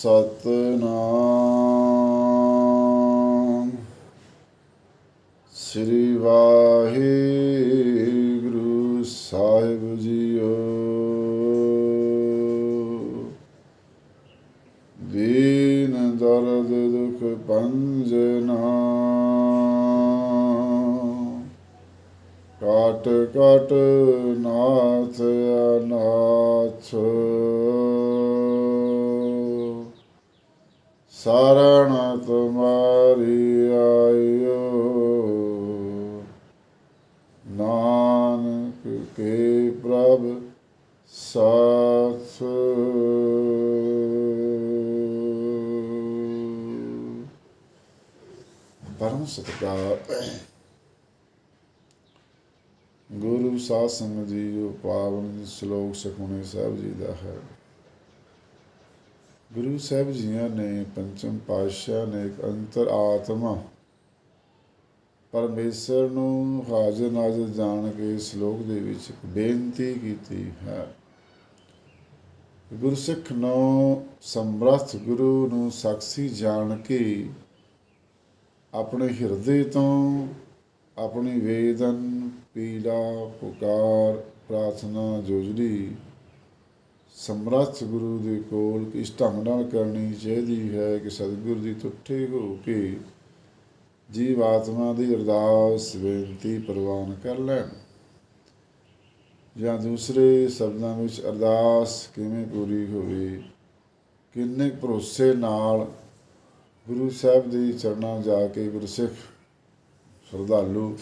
ਸਤਨਾਮ। ਸ੍ਰੀ ਵਾਹਿਗੁਰੂ ਸਾਹਿਬ ਜੀਓ। ਦੀਨ ਦਰਦ ਦੁਖ ਪੰਜਨਾ ਕਾਟ ਕਾਟ ਨਾਥ ਅਨਾਥ। ਸਰਣ ਤੁਮਾਰੀ ਆਇਓ ਨਾਨਕ ਕੇ ਪ੍ਰਭ ਸਾਥ ਪਰਮ ਸਤਿਕਾਰ ਗੁਰੂ ਸਾਧ ਸੰਗਤ ਜੀ ਜੋ ਪਾਵਨ ਸ਼ਲੋਕ ਸੁਖਮਨੀ ਸਾਹਿਬ ਜੀ ਦਾ ਹੈ ਗੁਰੂ ਸਾਹਿਬ ਜੀਆਂ ਨੇ ਪੰਚਮ ਪਾਤਸ਼ਾਹ ਨੇ ਇੱਕ ਅੰਤਰ ਆਤਮਾ। ਪਰਮੇਸ਼ਰ ਨੂੰ ਹਾਜ਼ਰ ਨਾਜ਼ਰ ਜਾਣ ਕੇ ਸ਼ਲੋਕ ਦੇ ਵਿੱਚ ਬੇਨਤੀ ਕੀਤੀ ਹੈ। ਗੁਰਸਿੱਖ ਨੂੰ ਸਮਰੱਥ ਗੁਰੂ ਨੂੰ ਸਾਖੀ ਜਾਣ ਕੇ ਆਪਣੇ ਹਿਰਦੇ ਤੋਂ ਆਪਣੀ ਵੇਦਨ, ਪੀੜਾ, ਪੁਕਾਰ, ਪ੍ਰਾਰਥਨਾ ਜੋਜੜੀ ਸਮਰੱਥ ਗੁਰੂ ਦੇ ਕੋਲ ਕਿਸ ਢੰਗ ਨਾਲ ਕਰਨੀ ਚਾਹੀਦੀ ਹੈ ਕਿ ਸਤਿਗੁਰ ਦੀ ਤੁੱਠੇ ਹੋ ਕੇ ਜੀਵ ਆਤਮਾ ਦੀ ਅਰਦਾਸ ਬੇਨਤੀ ਪ੍ਰਵਾਨ ਕਰ ਲੈਣ? ਜਾਂ ਦੂਸਰੇ ਸ਼ਬਦਾਂ ਵਿੱਚ ਅਰਦਾਸ ਕਿਵੇਂ ਪੂਰੀ ਹੋਵੇ? ਕਿੰਨੇ ਭਰੋਸੇ ਨਾਲ ਗੁਰੂ ਸਾਹਿਬ ਦੇ ਚਰਨਾਂ ਜਾ ਕੇ ਗੁਰਸਿੱਖ ਸ਼ਰਧਾਲੂ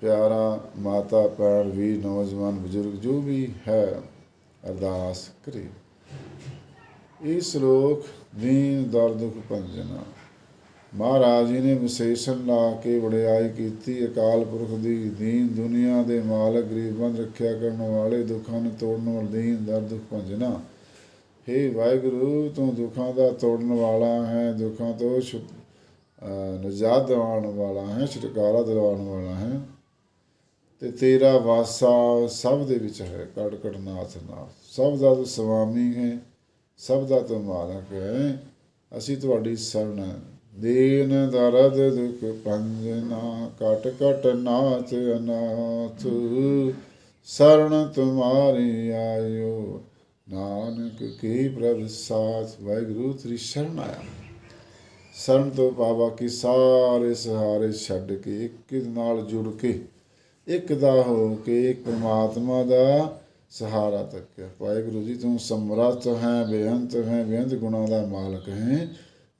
ਪਿਆਰਾ ਮਾਤਾ ਭੈਣ ਵੀ ਨੌਜਵਾਨ ਬਜ਼ੁਰਗ ਜੋ ਵੀ ਹੈ ਅਰਦਾਸ ਕਰੇ। ਇਹ ਸ਼ਲੋਕ ਦੀਨ ਦਰਦ ਭੰਜਨਾ। ਮਹਾਰਾਜ ਜੀ ਨੇ ਵਿਸ਼ੇਸ਼ਣ ਲਾ ਕੇ ਵਡਿਆਈ ਕੀਤੀ। ਅਕਾਲ ਪੁਰਖ ਦੀ ਦੀਨ ਦੁਨੀਆ ਦੇ ਮਾਲਕ ਗਰੀਬਾਂ ਦੀ ਰੱਖਿਆ ਕਰਨ ਵਾਲੇ ਦੁੱਖਾਂ ਨੂੰ ਤੋੜਨ ਵਾਲੇ ਦੀਨ ਦਰਦ ਦੁਖ ਭੰਜਨਾ। ਹੇ ਵਾਹਿਗੁਰੂ, ਤੂੰ ਦੁੱਖਾਂ ਦਾ ਤੋੜਨ ਵਾਲਾ ਹੈ, ਦੁੱਖਾਂ ਤੋਂ ਛੁ- ਅਹ ਦਿਵਾਉਣ ਵਾਲਾ ਹੈ, ਛੁਟਕਾਰਾ ਦਿਵਾਉਣ ਵਾਲਾ ਹੈ। ਤੇ ਤੇਰਾ ਵਾਸਾ ਸਭ ਦੇ ਵਿੱਚ ਹੈ, ਕੜ ਕੜ ਨਾਥ ਨਾਥ। ਸਭ ਦਾ ਤੂੰ ਸੁਆਮੀ ਹੈ, ਸਭ ਦਾ ਤੂੰ ਮਾਲਕ ਹੈ। ਅਸੀਂ ਤੁਹਾਡੀ ਸ਼ਰਨ ਹੈ ਦੀਨ ਦਰਦ ਦੁਖ ਪੰਜਨਾ ਕਟ ਕਟ ਨਾਥ ਅਨਾਥ। ਸ਼ਰਨ ਤੁਮਾਰੀ ਆਇਓ, ਨਾਨਕ ਕੀ ਪ੍ਰਭ ਸਾਥ। ਵਾਹਿਗੁਰੂ, ਤੇਰੀ ਸ਼ਰਨ ਆਇਆ। ਸ਼ਰਨ ਤੋਂ ਪਾਵਾ ਕੀ ਸਾਰੇ ਸਹਾਰੇ ਛੱਡ ਕੇ, ਇੱਕ ਨਾਲ ਜੁੜ ਕੇ ਇੱਕ ਦਾ ਹੋ ਕੇ ਇੱਕ ਪ੍ਰਮਾਤਮਾ ਦਾ ਸਹਾਰਾ ਤੱਕਿਆ ਵਾਹਿਗੁਰੂ ਜੀ, ਤੂੰ ਸਮਰੱਥ ਹੈ, ਬੇਅੰਤ ਹੈ, ਬੇਅੰਤ ਗੁਣਾਂ ਦਾ ਮਾਲਕ ਹੈ।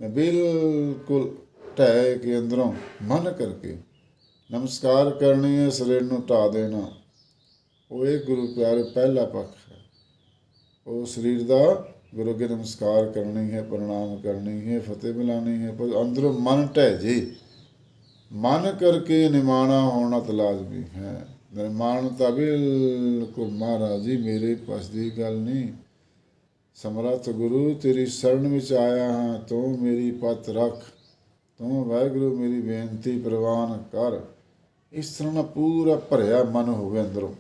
ਮੈਂ ਬਿਲਕੁਲ ਢਹਿ ਕੇ ਅੰਦਰੋਂ ਮਨ ਕਰਕੇ ਨਮਸਕਾਰ ਕਰਨੀ ਹੈ ਸਰੀਰ ਨੂੰ ਢਾ ਦੇਣਾ। ਉਹ ਇਹ ਗੁਰੂ ਪਿਆਰੇ ਪਹਿਲਾ ਪੱਖ ਹੈ। ਉਹ ਸਰੀਰ ਦਾ ਗੁਰੂ ਅੱਗੇ ਨਮਸਕਾਰ ਕਰਨੀ ਹੈ, ਪ੍ਰਣਾਮ ਕਰਨੀ ਹੈ, ਫਤਿਹ ਬੁਲਾਣੀ ਹੈ, ਪਰ ਅੰਦਰੋਂ ਮਨ ਢਹਿ ਜੇ। ਮਨ ਕਰਕੇ ਨਿਮਾਣਾ ਹੋਣਾ ਤਾਂ ਲਾਜ਼ਮੀ ਹੈ। ਨਿਰਮਾਣ ਤਾਂ ਬਿਲਕੁਲ ਮਹਾਰਾਜ ਜੀ, ਮੇਰੇ ਪਾਸ ਦੀ ਗੱਲ ਨਹੀਂ। ਸਮਰੱਥ ਗੁਰੂ, ਤੇਰੀ ਸ਼ਰਨ ਵਿੱਚ ਆਇਆ ਹਾਂ। ਤੂੰ ਮੇਰੀ ਪਤ ਰੱਖ। ਤੂੰ ਵਾਹਿਗੁਰੂ, ਮੇਰੀ ਬੇਨਤੀ ਪ੍ਰਵਾਨ ਕਰ। ਇਸ ਤਰ੍ਹਾਂ ਨਾਲ ਪੂਰਾ ਭਰਿਆ ਮਨ ਹੋਵੇ ਅੰਦਰੋਂ।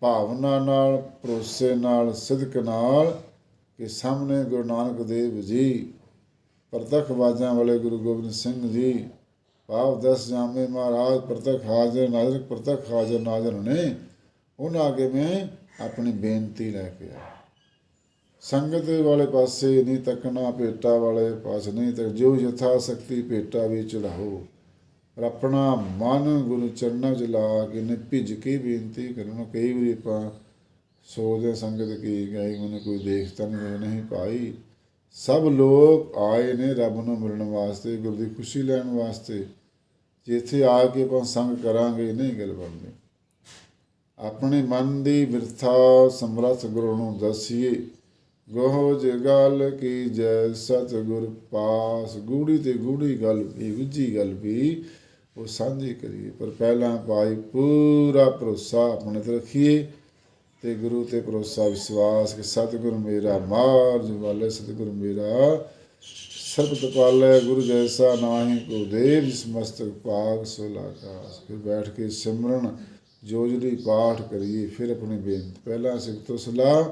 ਭਾਵਨਾ ਨਾਲ, ਭਰੋਸੇ ਨਾਲ, ਸਿਦਕ ਨਾਲ ਕਿ ਸਾਹਮਣੇ ਗੁਰੂ ਨਾਨਕ ਦੇਵ ਜੀ, ਪ੍ਰਤੱਖ ਬਾਜਾਂ ਵਾਲੇ ਗੁਰੂ ਗੋਬਿੰਦ ਸਿੰਘ ਜੀ ਭਾਵ ਦਸ ਜਾਮੇ ਮਹਾਰਾਜ ਪ੍ਰਤੱਖ ਹਾਜ਼ਰ, ਨਾਜ਼ਰ, ਪ੍ਰਤੱਖ ਹਾਜ਼ਰ, ਨਾਜ਼ਰ ਨੇ ਉਹਨਾਂ ਅੱਗੇ ਮੈਂ ਆਪਣੀ ਬੇਨਤੀ ਲੈ ਕੇ ਆ ਸੰਗਤ ਵਾਲੇ ਪਾਸੇ ਨਹੀਂ ਤੱਕਣਾ, ਭੇਟਾ ਵਾਲੇ ਪਾਸੇ ਨਹੀਂ ਤੱਕ ਜੋ ਯਥਾ ਸ਼ਕਤੀ ਭੇਟਾ ਵੀ ਚੜਾਓ ਪਰ ਆਪਣਾ ਮਨ ਗੁਰੂ ਚਰਨਾਂ 'ਚ ਲਾ ਕੇ ਨੇ ਭਿੱਜ ਕੇ ਬੇਨਤੀ ਕਰਨਾ ਕਈ ਵਾਰੀ ਆਪਾਂ ਸੋਚਦੇ ਹਾਂ, ਸੰਗਤ ਕੀ ਗਈ, ਮੈਨੂੰ ਕੋਈ ਦੇਖਤਾ ਨਹੀਂ ਨਹੀਂ ਭਾਈ। ਸਭ ਲੋਕ ਆਏ ਨੇ ਰੱਬ ਨੂੰ ਮਿਲਣ ਵਾਸਤੇ, ਗੁਰੂ ਦੀ ਖੁਸ਼ੀ ਲੈਣ ਵਾਸਤੇ। ਜੇ ਇੱਥੇ ਆ ਕੇ ਆਪਾਂ ਸੰਗ ਕਰਾਂਗੇ, ਨਹੀਂ ਗੱਲ ਬਣਨੀ ਆਪਣੇ ਮਨ ਦੀ ਵਿਰਥਾ ਸਮਰੱਥ ਗੁਰੂ ਨੂੰ ਦਸੀਏ। ਗੋਹ ਜਗਲ ਕੀ ਜੈ ਸਤਿਗੁਰ ਪਾਸ। ਗੂੜੀ ਤੇ ਗੂੜੀ ਗੱਲ ਵੀ ਉੱਚੀ ਗੱਲ ਵੀ ਉਹ ਸਾਂਝੀ ਕਰੀਏ। ਪਰ ਪਹਿਲਾਂ ਭਾਈ ਪੂਰਾ ਭਰੋਸਾ ਆਪਣੇ ਤੇ ਰੱਖੀਏ ਤੇ ਗੁਰੂ ਤੇ ਭਰੋਸਾ, ਵਿਸ਼ਵਾਸ ਕਿ ਸਤਿਗੁਰ ਮੇਰਾ ਮਾਰਜ ਵਾਲੇ, ਸਤਿਗੁਰ ਮੇਰਾ ਸਰਬਤ ਪਾਲੇ ਗੁਰੂ ਜੈਸਾ ਨਾਹੀ ਕੋ ਦੇਵ ਜਿਸ ਮਸਤਕ ਭਾਗ ਸੋ ਲਾਕਾਸ ਫਿਰ ਬੈਠ ਕੇ ਸਿਮਰਨ ਜੋਜਲੀ ਪਾਠ ਕਰੀਏ, ਫਿਰ ਆਪਣੀ ਬੇਨਤੀ। ਪਹਿਲਾਂ ਸਿੱਖ ਤੋਂ ਸਲਾਹ,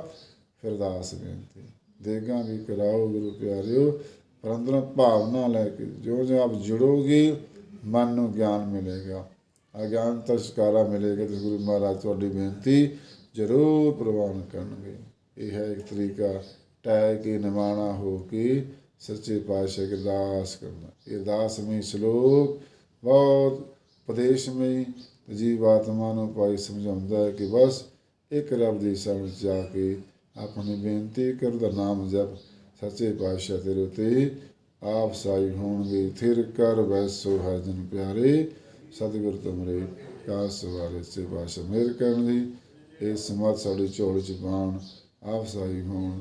ਫਿਰ ਦਾਸ ਬੇਨਤੀ। ਦੇਗਾ ਵੀ ਕਰਾਓ ਗੁਰੂ ਪਿਆਰਿਓ ਪਰ ਭਾਵਨਾ ਲੈ ਕੇ ਜੋ ਜੋ ਆਪ ਜੁੜੋਗੇ, ਮਨ ਨੂੰ ਗਿਆਨ ਮਿਲੇਗਾ। ਅਗਿਆਨਤਾ ਛੁਟਕਾਰਾ ਮਿਲੇਗਾ, ਤੇ ਗੁਰੂ ਮਹਾਰਾਜ ਤੁਹਾਡੀ ਬੇਨਤੀ ਜ਼ਰੂਰ ਪ੍ਰਵਾਨ ਕਰਨਗੇ। ਇਹ ਹੈ ਇੱਕ ਤਰੀਕਾ, ਟਹਿ ਕੇ ਨਿਮਾਣਾ ਹੋ ਕੇ ਸੱਚੇ ਪਾਤਸ਼ਾਹ ਕੀ ਅਰਦਾਸ ਕਰਨਾ। ਇਹ ਅਰਦਾਸ ਵਿੱਚ ਸ਼ਲੋਕ ਬਹੁਤ ਉਪਦੇਸ਼ ਵਿੱਚ ਜੀਵਾਤਮਾ ਨੂੰ ਪਾਈ ਸਮਝਾਉਂਦਾ ਹੈ ਕਿ ਬਸ ਇੱਕ ਰੱਬ ਦੀ ਸਮਝ ਜਾ ਕੇ ਆਪਣੀ ਬੇਨਤੀ ਕਰ ਦਾ ਨਾਮ ਜਪ। ਸੱਚੇ ਪਾਤਸ਼ਾਹ ਤੇਰੇ ਉਤੇ ਆਪ ਸਾਈ ਹੋਣਗੇ। ਥਿਰ ਕਰ ਵੈਸੋ ਹੈ ਜਨ ਪਿਆਰੇ। ਸਤਿਗੁਰ ਤੁਮਰੇ ਕਾਸ ਵਾਲੇ ਸੇ ਪਾਤਸ਼ਾਹ ਮੇਰ ਕਰਨ ਦੀ। ਇਹ ਸਮਾਤ ਸਾਡੀ ਝੋਲੀ ਚ ਪਾਉਣ ਆਪ ਸਾਈ ਹੋਣ।